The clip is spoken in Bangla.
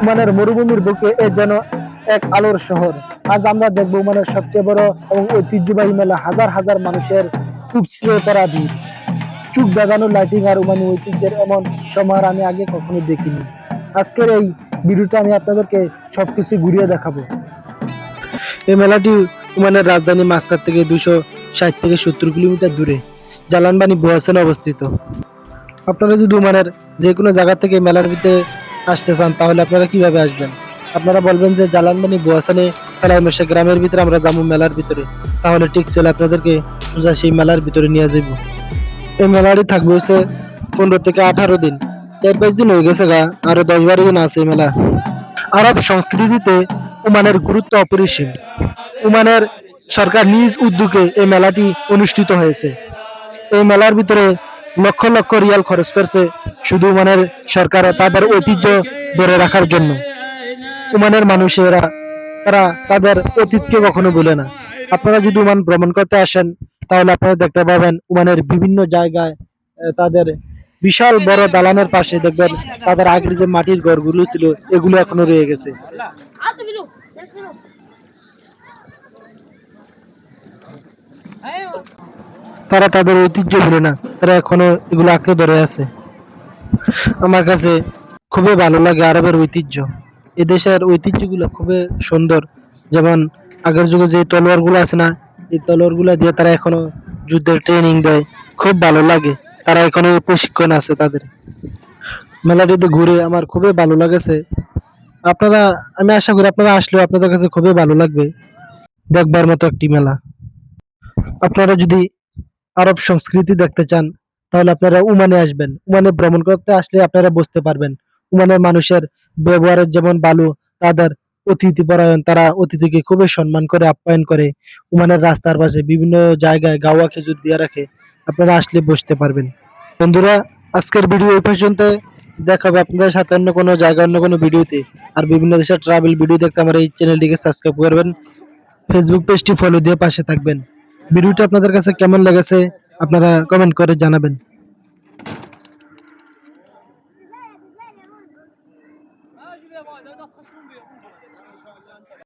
ওমানের মরুভূমির বুকে এ যেন এক আলোর শহর। আজ আমরা দেখব ওমানের সবচেয়ে বড় এবং ঐতিহ্যবাহী মেলা হাজার হাজার মানুষের উপচে পড়া ভিড়। চুপ দাগানো লাইটিং আর ওমানি ঐতিহ্যের এমন সময় আমি আগে কখনো দেখিনি। আজকের এই ভিডিওটা আমি আপনাদেরকে সবকিছু ঘুরিয়ে দেখাবো। এই মেলাটি ওমানের রাজধানী মাসকার থেকে দুশো ষাট থেকে সত্তর কিলোমিটার দূরে। জালানবানি বোয়াসেনে অবস্থিত। আপনারা যদি ওমানের যে কোনো জায়গা থেকে মেলার ভিতরে আসতে চান, তাহলে আপনারা কীভাবে আসবেন? আপনারা বলবেন যে জালানবানি বোয়াসানে ফেলাইমসে গ্রামের ভিতরে আমরা যাব মেলার ভিতরে। তাহলে ঠিক ছিল আপনাদেরকে সোজা সেই মেলার ভিতরে নিয়ে যাইব। এই মেলাটি থাকবে হচ্ছে পনেরো থেকে আঠারো দিন। চার পাঁচ দিন হয়ে গেছে গা আরও দশ বারো দিন আছে মেলা। আরব সংস্কৃতিতে ওমানের গুরুত্ব অপরিসীম। ওমানের সরকার নিজ উদ্যোগে এই মেলাটি অনুষ্ঠিত হয়েছে। এই মেলার ভিতরে লক্ষ লক্ষ রিয়াল খরচ করছে শুধু ওমানের সরকার তাদের ঐতিহ্য ধরে রাখার জন্য। ওমানের মানুষেরা, তারা তাদের অতীতকে কখনো ভুলে না। আপনারা যদি ওমান ভ্রমণ করতে আসেন, তাহলে আপনারা দেখতে পাবেন ওমানের বিভিন্ন জায়গায় তাদের বিশাল বড় দালানের পাশে দেখবেন তাদের আগের যে মাটির ঘরগুলো ছিল, এগুলো এখনও রয়ে গেছে। তারা তাদের ঐতিহ্য ভুলে না। তারা এখনও এগুলো আঁকড়ে ধরে আছে। আমার কাছে খুবই ভালো লাগে আরবের ঐতিহ্য। এ দেশের ঐতিহ্যগুলো খুবই সুন্দর। যেমন আগের যুগে যে তলোয়ারগুলো আছে না, এই তলোয়ারগুলো দিয়ে তারা এখনও যুদ্ধের ট্রেনিং দেয়। খুব ভালো লাগে। তারা এখনও প্রশিক্ষণ আছে তাদের। মেলাটিতে ঘুরে আমার খুবই ভালো লাগেছে। আপনারা, আমি আশা করি আপনারা আসলেও আপনাদের কাছে খুবই ভালো লাগবে। দেখবার মতো একটি মেলা। আপনারা যদি আরব সংস্কৃতি দেখতে চান, তাহলে আপনারা উমানে আসবেন। উমানে ভ্রমণ করতে আসলে আপনারা বুঝতে পারবেন, উমানের মানুষের ব্যবহারের যেমন ভালো তাদের অতিথি পরায়ণ, তারা অতিথিকে খুবই সম্মান করে, আপ্যায়ন করে। উমানের রাস্তার পাশে বিভিন্ন জায়গায় গাওয়া খেজুর দিয়ে রাখে, আপনারা আসলে বসতে পারবেন। বন্ধুরা, আজকের ভিডিও এই পর্যন্ত। দেখাবে আপনাদের সাথে অন্য কোনো জায়গা অন্য কোনো ভিডিওতে। আর বিভিন্ন দেশের ট্রাভেল ভিডিও দেখতে আমার এই চ্যানেলটিকে সাবস্ক্রাইব করবেন। ফেসবুক পেজটি ফলো দিয়ে পাশে থাকবেন। ভিডিওটা আপনাদের কাছে কেমন লেগেছে আপনারা কমেন্ট করে জানাবেন